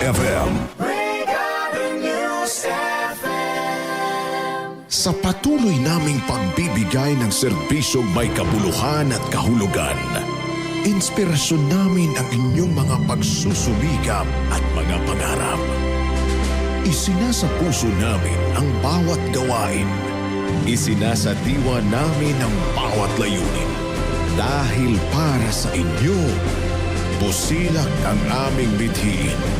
FM. Sa patuloy naming pagbibigay ng serbisyong may kabuluhan at kahulugan, inspirasyon namin ang inyong mga pagsusumikap at mga pangarap. Isinasa puso namin ang bawat gawain. Isinasa diwa namin ang bawat layunin. Dahil para sa inyo, busilak ang aming bithiin.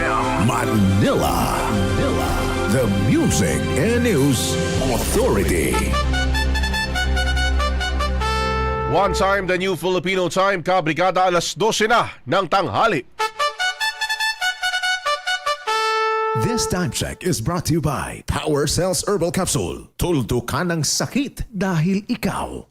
Manila. Manila. The Music and News Authority. One time, the new Filipino time, kabrigada alas 12 na ng tanghali. This time check is brought to you by Power Cells Herbal Capsule. Tuldo ka ng sakit dahil ikaw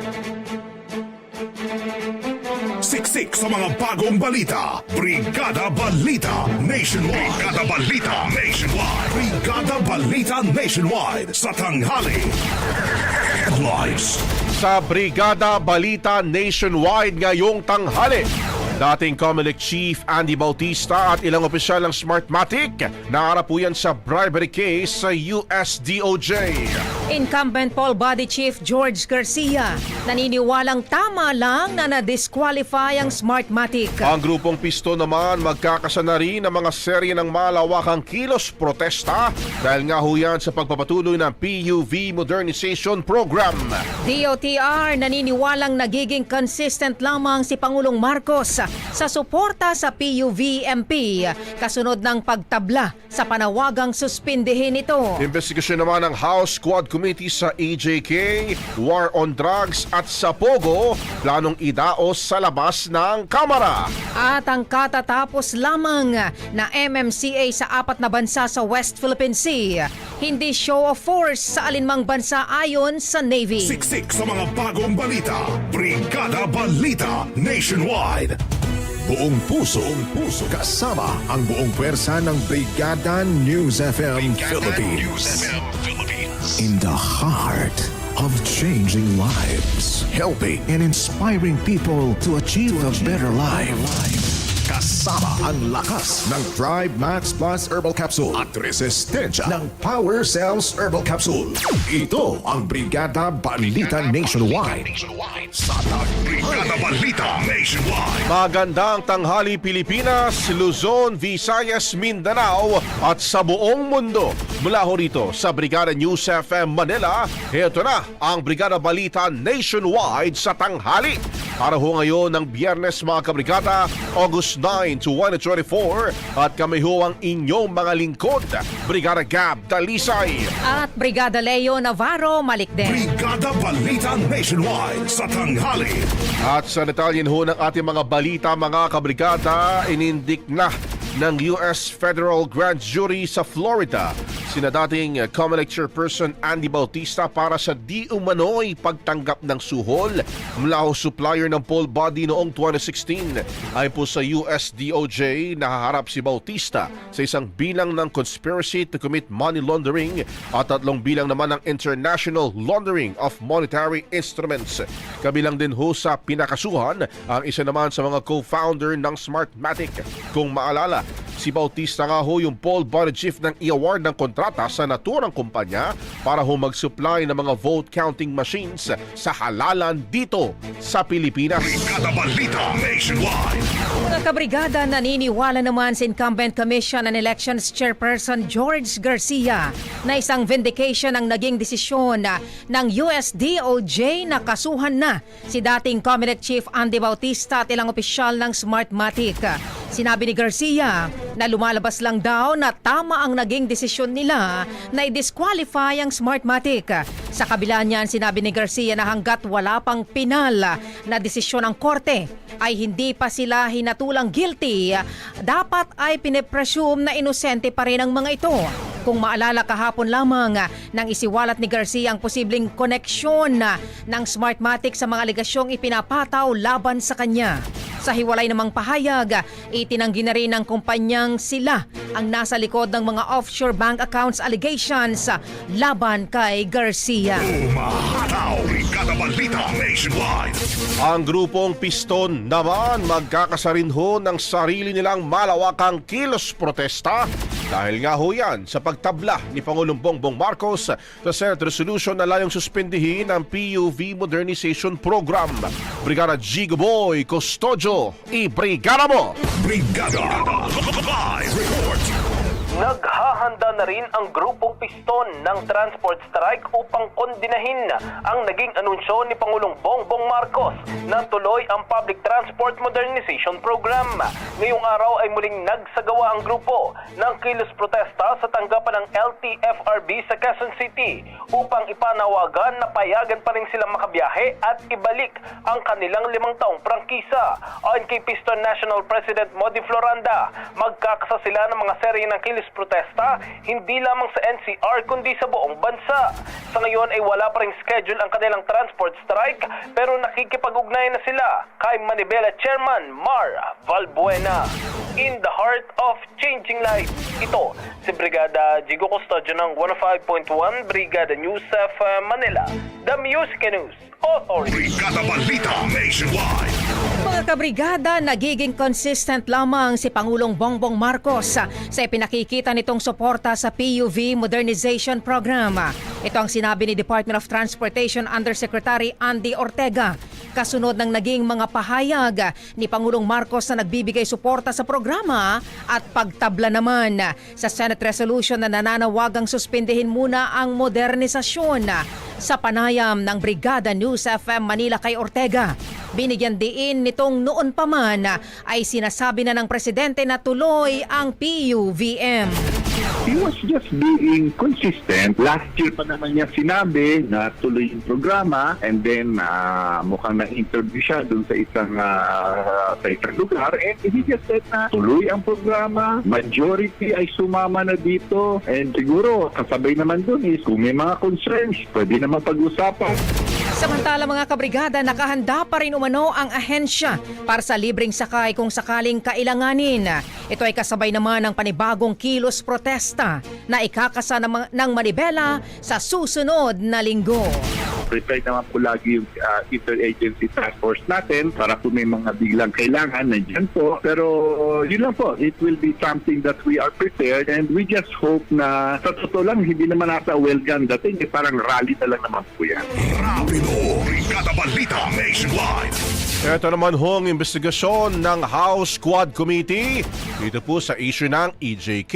Siksik sa mga bagong balita. Brigada Balita Nationwide. Brigada Balita Nationwide. Brigada Balita Nationwide sa tanghali. Headlines. Sa Brigada Balita Nationwide ngayong tanghali. Dating Comelec Chief Andy Bautista at ilang opisyal ng Smartmatic naharap po yan sa bribery case sa US DOJ. Incumbent Paul Body Chief George Garcia naniniwalang tama lang na na-disqualify ang Smartmatic. Ang grupong pisto naman magkakasana rin ng mga serye ng malawakang kilos protesta dahil nga ho yan sa pagpapatuloy ng PUV Modernization Program. DOTR naniniwalang nagiging consistent lamang si Pangulong Marcos sa suporta sa PUV-MP kasunod ng pagtabla sa panawagang suspindihin ito. Investigasyon naman ng House Squad Committee sa EJK, War on Drugs at sa Pogo, planong idaos sa labas ng Kamara. At ang katatapos lamang na MMCA sa apat na bansa sa West Philippine Sea, hindi show of force sa alinmang bansa ayon sa Navy. Siksik sa mga bagong balita. Brigada Balita Nationwide. Buong puso, buong puso, kasama ang buong pwersa ng Brigada News FM Philippines. In the heart of changing lives, helping and inspiring people to achieve a better life. Kasama ang lakas ng Thrive Max Plus Herbal Capsule at resistensya ng Power Cells Herbal Capsule. Ito ang Brigada Balita Nationwide. Sa Brigada Balita Nationwide. Magandang tanghali Pilipinas, Luzon, Visayas, Mindanao at sa buong mundo. Mula ho rito sa Brigada News FM Manila, ito na ang Brigada Balita Nationwide sa tanghali. Para ho ngayon ng biyernes mga kabrigada, August 9 to 124 at kami ho ang inyong mga lingkod, Brigada Gab Dalisay. At Brigada Leo Navarro Malikden. Brigada Balita Nationwide sa tanghali. At sa detalyin ho ng ating mga balita mga kabrigada, inindik na ng U.S. Federal Grand Jury sa Florida sina dating Comelec Chairperson Andy Bautista para sa di umano'y pagtanggap ng suhol mula supplier ng poll body noong 2016. Ay po sa US DOJ, nahaharap si Bautista sa isang bilang ng conspiracy to commit money laundering at tatlong bilang naman ng international laundering of monetary instruments. Kabilang din ho sa pinakasuhan ang isa naman sa mga co-founder ng Smartmatic. Kung maalala, Si Bautista nga ho yung Paul Body Chief ng i-award ng kontrata sa naturang kumpanya para ho mag-supply ng mga vote counting machines sa halalan dito sa Pilipinas. Brigada Balita Nationwide. Mga kabrigada, naniniwala naman si Incumbent Commission and Elections Chairperson George Garcia na isang vindication ang naging desisyon ng USDOJ na kasuhan na si dating Comelec Chief Andy Bautista at ilang opisyal ng Smartmatic. Sinabi ni Garcia na lumalabas lang daw na tama ang naging desisyon nila na i-disqualify ang Smartmatic. Sa kabila niyan, sinabi ni Garcia na hanggat wala pang pinal na desisyon ng korte ay hindi pa sila hinatulang guilty, dapat ay pinepresume na inosente pa rin ang mga ito. Kung maalala kahapon lamang nang isiwalat ni Garcia ang posibleng koneksyon ng Smartmatic sa mga aligasyong ipinapataw laban sa kanya. Sa hiwalay namang pahayag, itinanggi na rin ng kumpanyang sila ang nasa likod ng mga offshore bank accounts allegations laban kay Garcia. Umahataw. Brigada Nationwide. Ang grupong Piston naman magkakasarin ho ng sarili nilang malawakang kilos protesta dahil nga ho yan sa pagtabla ni Pangulong Bongbong Marcos sa Senate Resolution na layong suspindihin ang PUV Modernization Program. Brigada Gigo Boy Custodio, i-brigada mo! Brigada Live Report. Naghahanda na rin ang grupong piston ng transport strike upang kondinahin ang naging anunsyo ni Pangulong Bongbong Marcos na tuloy ang Public Transport Modernization Program. Ngayong araw ay muling nagsagawa ang grupo ng kilos protesta sa tanggapan ng LTFRB sa Quezon City upang ipanawagan na payagan pa rin silang makabiyahe at ibalik ang kanilang limang taong prangkisa. Ayon kay Piston National President Modi Floranda, magkakasa sila ng mga serye ng kilos protesta hindi lamang sa NCR kundi sa buong bansa. Sa ngayon ay wala pa ring schedule ang kanilang transport strike pero nakikipag-ugnayan na sila kay Manibela Chairman Mar Valbuena. In the heart of changing lives, ito si Brigada Jigo Custodio ng 105.1 Brigada News of Manila, The Music News Authority. Nationwide. Mga kabrigada, nagiging consistent lamang si Pangulong Bongbong Marcos sa ipinakikita nitong suporta sa PUV Modernization Program. Ito ang sinabi ni Department of Transportation Undersecretary Andy Ortega. Kasunod ng naging mga pahayag ni Pangulong Marcos na nagbibigay suporta sa programa at pagtabla naman sa Senate resolution na nananawagang suspindihin muna ang modernisasyon sa panayam ng Brigada News FM Manila kay Ortega. Binigyan diin nitong noon pa man ay sinasabi na ng presidente na tuloy ang PUVM. He was just being consistent. Last year pa naman niya sinabi na tuloy yung programa and then ah, mukhang na-interview siya dun sa isang ah, sa isang lugar and he just said na tuloy ang programa. Majority ay sumama na dito and siguro kasabay naman dun is kung may mga concerns, pwede naman pag-usapan. Samantala mga kabrigada, nakahanda pa rin umano ang ahensya para sa libreng sakay kung sakaling kailanganin. Ito ay kasabay naman ng panibagong kilos protesta na ikakasa ng, ng Manibela sa susunod na linggo. Prepared naman po lagi yung ah, interagency task force natin para kung may mga biglang kailangan, nandiyan po. Pero yun lang po, it will be something that we are prepared and we just hope na sa totoo lang, hindi naman nasa well-gun dating, eh, parang rally na lang naman po yan. Rapido. Brigada Balita Nationwide. Ito naman hong investigasyon ng House Quad Committee dito po sa issue ng EJK,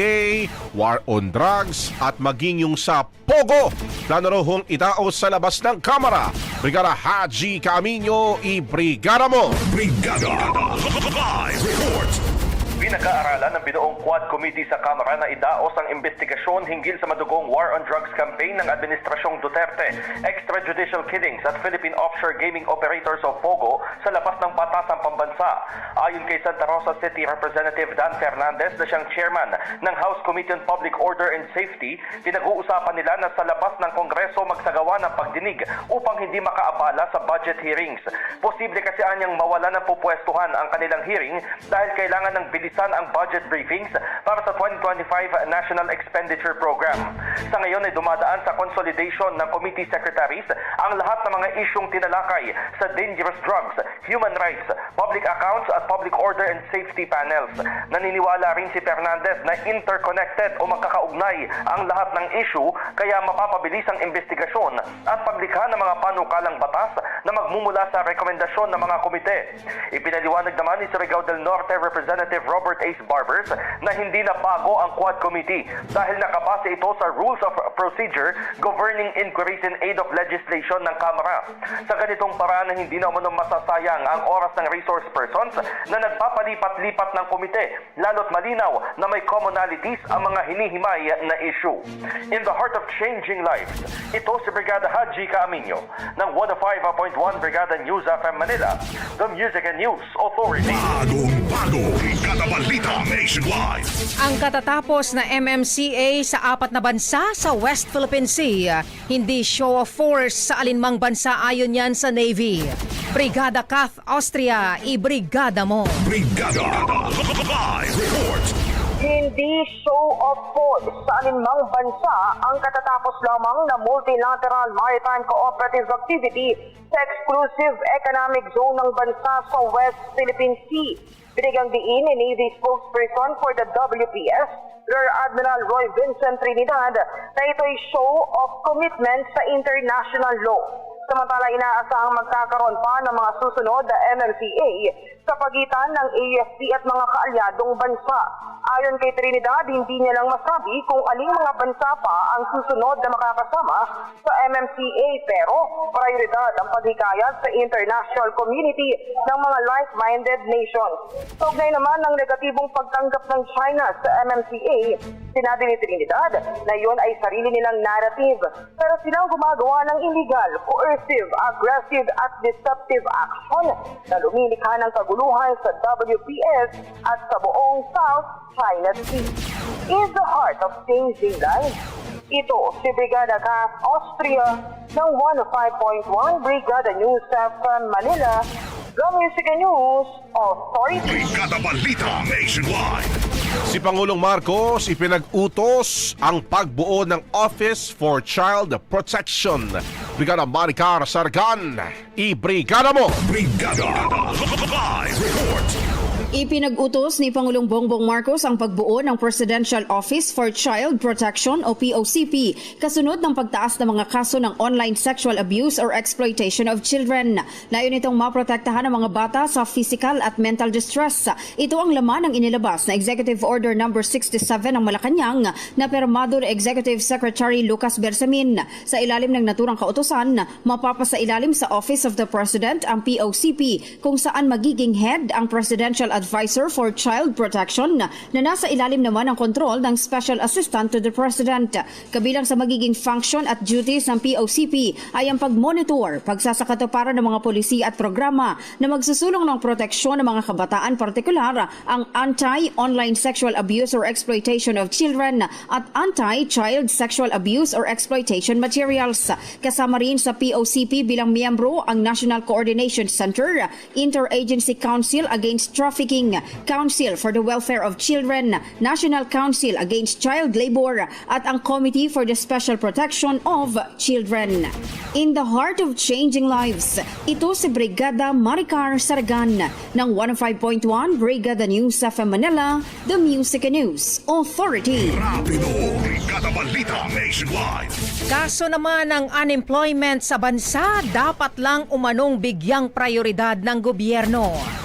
War on Drugs at maging yung sa Pogo. Plano raw hong itaos sa labas ng Kamara. Brigada Haji Camino, i-brigada mo! Brigada Live Report. Pinag-aaralan ng binuong Quad Committee sa Kamara na idaos ang investigasyon hinggil sa madugong War on Drugs campaign ng Administrasyong Duterte, extrajudicial killings at Philippine Offshore Gaming Operators o POGO sa labas ng batasang pambansa. Ayon kay Santa Rosa City Representative Dan Fernandez na siyang chairman ng House Committee on Public Order and Safety, pinag-uusapan nila na sa labas ng Kongreso magsagawa ng pagdinig upang hindi makaabala sa budget hearings. Posible kasi anyang mawala ng pupwestuhan ang kanilang hearing dahil kailangan ng bilis bilisan ang budget briefings para sa 2025 National Expenditure Program. Sa ngayon ay dumadaan sa consolidation ng committee secretaries ang lahat ng mga isyong tinalakay sa dangerous drugs, human rights, public accounts at public order and safety panels. Naniniwala rin si Fernandez na interconnected o magkakaugnay ang lahat ng issue kaya mapapabilis ang investigasyon at paglikha ng mga panukalang batas na magmumula sa rekomendasyon ng mga komite. Ipinaliwanag naman ni Surigao del Norte Representative Robert Ace Barbers na hindi na bago ang Quad Committee dahil nakabase ito sa Rules of Procedure governing inquiries in aid of legislation ng Kamara. Sa ganitong paraan na hindi na umano masasayang ang oras ng resource persons na nagpapalipat-lipat ng komite, lalo't malinaw na may commonalities ang mga hinihimay na issue. In the heart of changing lives, ito si Brigada Haji Caaminyo ng 105.1 Brigada News FM Manila, the Music and News Authority. Bagong bago, Brigada Balita Nationwide. Ang katatapos na MMCA sa apat na bansa sa West Philippine Sea, hindi show of force sa alinmang bansa ayon yan sa Navy. Brigada Kath Austria, ibrigada mo. Brigada Live Report. Hindi show of force sa alinmang bansa ang katatapos lamang na multilateral maritime cooperative activity sa exclusive economic zone ng bansa sa West Philippine Sea. Binigang diin ni Navy spokesperson for the WPS, Rear Admiral Roy Vincent Trinidad, na ito'y show of commitment sa international law. Samantala, inaasahang magkakaroon pa ng mga susunod na MMCA sa pagitan ng AFP at mga kaalyadong bansa. Ayon kay Trinidad, hindi niya lang masabi kung aling mga bansa pa ang susunod na makakasama sa MMCA pero prioridad ang paghikayat sa international community ng mga like-minded nations. Kaugnay naman ng negatibong pagtanggap ng China sa MMCA, sinabi ni Trinidad na iyon ay sarili nilang narrative pero silang gumagawa ng illegal, coercive, aggressive at deceptive action na lumilikha ng kaguluhan sa WPS at sa buong South China Sea. In the heart of changing lives, ito si Brigada Kath Austria ng 105.1 Brigada News FM Manila, and News Authority. Brigada Balita Nationwide. Si Pangulong Marcos ipinag-utos ang pagbuo ng Office for Child Protection. Brigada Maricar Sargan, ibrigada mo! Brigada Live Report. Ipinag-utos ni Pangulong Bongbong Marcos ang pagbuo ng Presidential Office for Child Protection o POCP kasunod ng pagtaas ng mga kaso ng online sexual abuse or exploitation of children. Layon itong maprotektahan ang mga bata sa physical at mental distress. Ito ang laman ng inilabas na Executive Order No. 67 ng Malacanang na permado ni Executive Secretary Lucas Bersamin. Sa ilalim ng naturang kautosan, mapapasa ilalim sa Office of the President ang POCP kung saan magiging head ang Presidential Advisor for Child Protection na nasa ilalim naman ng kontrol ng Special Assistant to the President. Kabilang sa magiging function at duties ng POCP ay ang pagmonitor, pagsasakatuparan ng mga polisi at programa na magsusulong ng proteksyon ng mga kabataan partikular ang anti-online sexual abuse or exploitation of children at anti-child sexual abuse or exploitation materials. Kasama rin sa POCP bilang miyembro ang National Coordination Center, Interagency Council Against Trafficking, Council for the Welfare of Children, National Council Against Child Labor at ang Committee for the Special Protection of Children. In the heart of changing lives, ito si Brigada Maricar Saragan ng 105.1 Brigada News FM Manila, The Music and News Authority. Rapido. Brigada Balita Nationwide. Kaso naman ng unemployment sa bansa, dapat lang umanong bigyang prioridad ng gobyerno.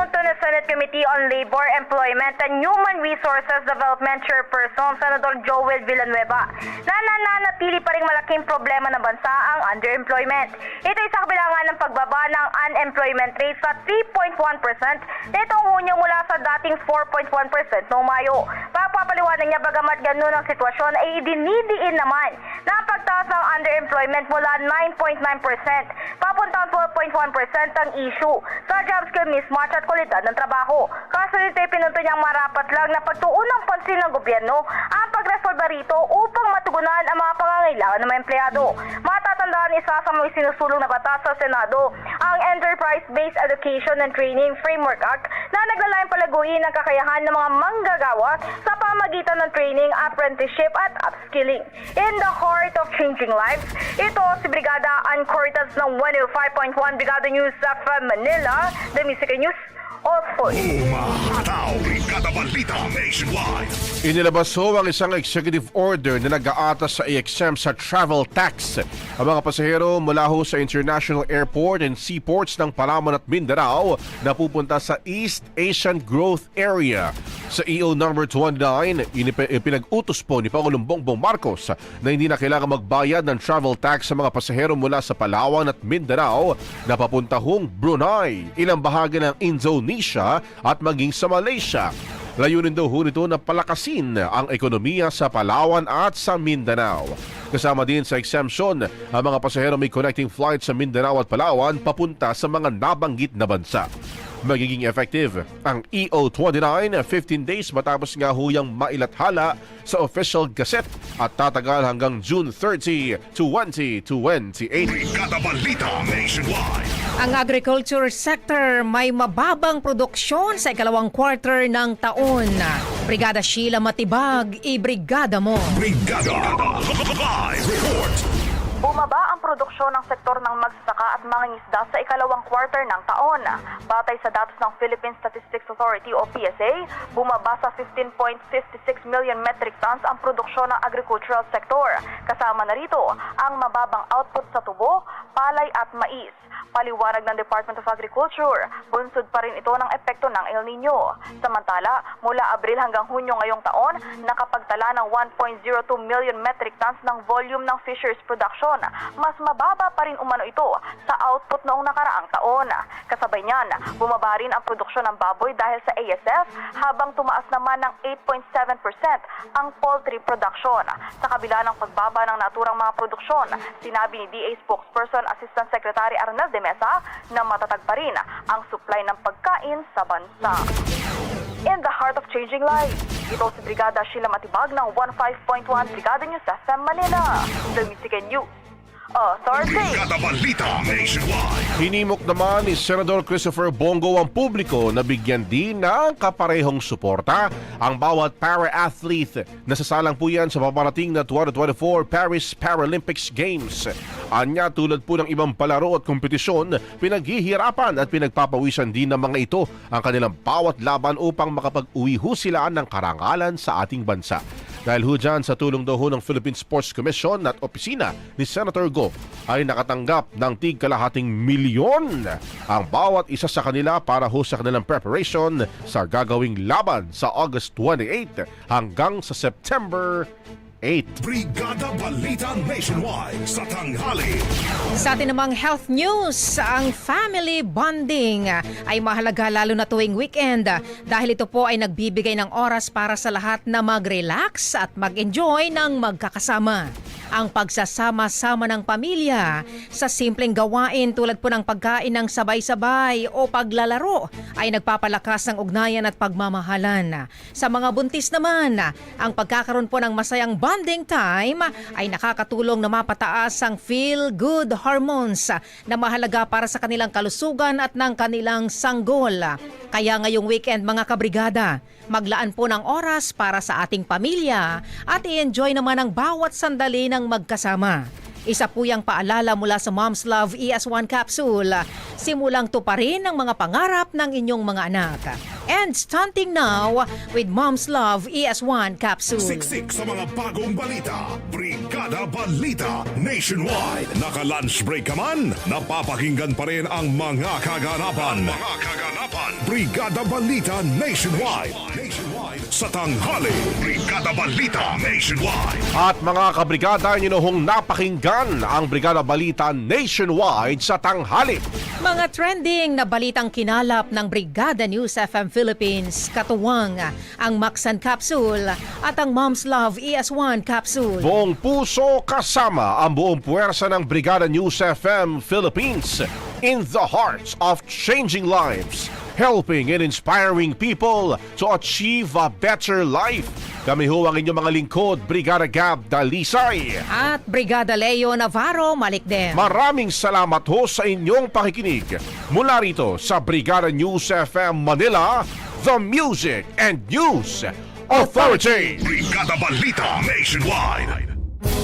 Ipinunto na Senate Committee on Labor, Employment and Human Resources Development Chairperson Senador Joel Villanueva na nananatili pa rin malaking problema ng bansa ang underemployment. Ito ay sa kabilangan ng pagbaba ng unemployment rate sa 3.1% nitong Hunyo mula sa dating 4.1% noong Mayo. Pagpapaliwanag niya bagamat ganun ang sitwasyon ay idinidiin naman na ang pagtaas ng underemployment mula 9.9% papuntang 12.1% ang issue sa job skill mismatch at kulitan ng trabaho. Kaso dito ay pinunto niyang marapat lang na pagtuunang pansin ng gobyerno ang pagresolve maaga rito upang matugunan ang mga pangangailangan ng mga empleyado. Matatandaan isa sa mga sinusulong na batas sa Senado, ang Enterprise-Based Education and Training Framework Act na naglalayong palaguin ang kakayahan ng mga manggagawa sa pamagitan ng training, apprenticeship at upskilling. In the heart of changing lives, ito si Brigada Ann Cortez ng 105.1 Brigada News sa Manila, The Music News, Sports. Umahataw, Brigada Balita Nationwide. Inilabas ho ang isang executive order na nag-aatas sa i-exempt sa travel tax ang mga pasahero mula ho sa international airport and seaports ng Palawan at Mindanao na pupunta sa East Asian Growth Area. Sa EO number 29, inip- pinag-utos po ni Pangulong Bongbong Marcos na hindi na kailangan magbayad ng travel tax sa mga pasahero mula sa Palawan at Mindanao na papunta hong Brunei, ilang bahagi ng Indonesia at maging sa Malaysia. Layunin daw ho nito na palakasin ang ekonomiya sa Palawan at sa Mindanao. Kasama din sa exemption ang mga pasahero may connecting flight sa Mindanao at Palawan papunta sa mga nabanggit na bansa. Magiging effective ang E EO29 15 days matapos nga huyang mailathala sa official gazette at tatagal hanggang June 30, 2028. Brigada Balita Nationwide. Ang agriculture sector may mababang produksyon sa ikalawang quarter ng taon. Brigada Sheila Matibag, i-brigada mo. Brigada Live Report. Produksyon ng sektor ng magsasaka at mangingisda sa ikalawang quarter ng taon. Batay sa datos ng Philippine Statistics Authority o PSA, bumaba sa 15.56 million metric tons ang produksyon ng agricultural sector. Kasama na rito ang mababang output sa tubo, palay at mais. Paliwanag ng Department of Agriculture, bunsod pa rin ito ng epekto ng El Nino. Samantala, mula Abril hanggang Hunyo ngayong taon, nakapagtala ng 1.02 million metric tons ng volume ng fisheries production. Mas mababa pa rin umano ito sa output noong nakaraang taon. Kasabay niyan, bumaba rin ang produksyon ng baboy dahil sa ASF, habang tumaas naman ng 8.7% ang poultry production. Sa kabila ng pagbaba ng naturang mga produksyon, sinabi ni DA spokesperson Assistant Secretary Arnel de Mesa na matatag pa rin ang supply ng pagkain sa bansa. In the heart of changing lives, ito si Brigada Sheila Matibag ng 15.1 Brigada News FM Manila. The Music and News Authority. Brigada Balita Nationwide. Hinimok naman ni Senador Christopher Bongo ang publiko na bigyan din ng kaparehong suporta ang bawat para-athlete na sasalang po yan sa paparating na 2024 Paris Paralympics Games. Anya tulad po ng ibang palaro at kompetisyon, pinaghihirapan at pinagpapawisan din ng mga ito ang kanilang bawat laban upang makapag-uwi ho sila ng karangalan sa ating bansa. Dahil ho dyan sa tulong daw ho ng Philippine Sports Commission at opisina ni Senator Go ay nakatanggap ng tig kalahating milyon ang bawat isa sa kanila para ho sa kanilang preparation sa gagawing laban sa August 28 hanggang sa September 8. Brigada Balita Nationwide sa tanghali. Sa atin namang health news, ang family bonding ay mahalaga lalo na tuwing weekend dahil ito po ay nagbibigay ng oras para sa lahat na mag-relax at mag-enjoy ng magkakasama. Ang pagsasama-sama ng pamilya sa simpleng gawain tulad po ng pagkain ng sabay-sabay o paglalaro ay nagpapalakas ng ugnayan at pagmamahalan. Sa mga buntis naman, ang pagkakaroon po ng masayang bonding time ay nakakatulong na mapataas ang feel-good hormones na mahalaga para sa kanilang kalusugan at ng kanilang sanggol. Kaya ngayong weekend mga kabrigada, maglaan po ng oras para sa ating pamilya at i-enjoy naman ang bawat sandali ng magkasama. Isa po yung paalala mula sa Mom's Love ES1 capsule. Simulang tuparin ang mga pangarap ng inyong mga anak. And stunting now with Mom's Love ES1 capsule. Siksik sa mga bagong balita. Brigada Balita Nationwide. Naka-lunch break ka man, napapakinggan pa rin ang mga kaganapan. Mga kaganapan. Brigada Balita Nationwide. Nationwide. Sa tanghali. Brigada Balita Nationwide. At mga kabrigada, nyo hong napakinggan ang Brigada Balita nationwide sa tanghali. Mga trending na balitang kinalap ng Brigada News FM Philippines, katuwang ang Maxan Capsule at ang Mom's Love ES1 Capsule. Buong puso kasama ang buong puwersa ng Brigada News FM Philippines in the hearts of changing lives, helping and inspiring people to achieve a better life. Kami ho ang inyong mga lingkod, Brigada Gab Dalisay. At Brigada Leo Navarro Malikden. Maraming salamat ho sa inyong pakikinig. Mula rito sa Brigada News FM Manila, The Music and News Authority. Brigada Balita Nationwide.